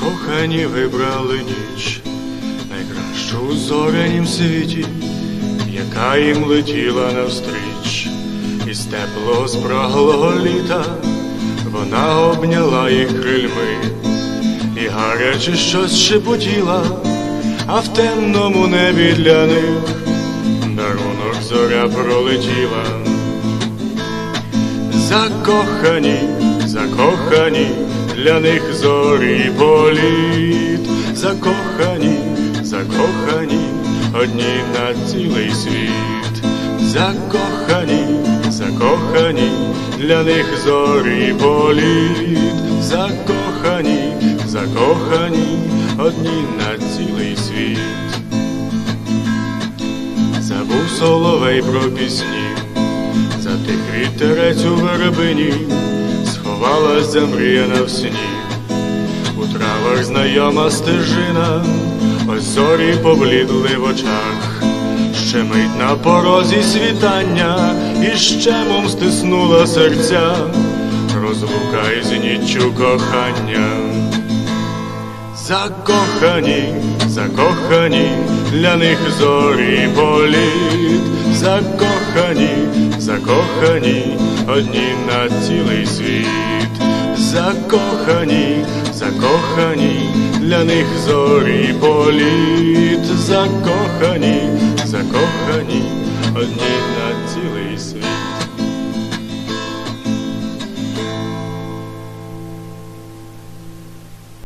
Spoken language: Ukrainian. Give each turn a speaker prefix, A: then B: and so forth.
A: Закохані вибрали ніч, найкращу у зорянім світі, яка їм летіла навстріч, із теплого спраглого літа вона обняла їх крильми, і гаряче щось шепотіла, а в темному небі для них дарунок зоря пролетіла. Закохані, закохані, для них зорі політ, закохані, закохані, одні на цілий світ, закохані, закохані, для них зорі політ, закохані, закохані, одні на цілий світ. Забув соловей про пісні, затих вітерець у вербині, сховалась замріяна в сні, у травах знайома стежина, зорі поблідли в очах, ще мить на порозі світання, і щемом стиснула серця, розлука із ніччю кохання. Закохані, закохані, для них зорі політ, закохані, закохані, одні на цілий світ, закохані, закохані, для них зорі політ, закохані, закохані, одні на цілий.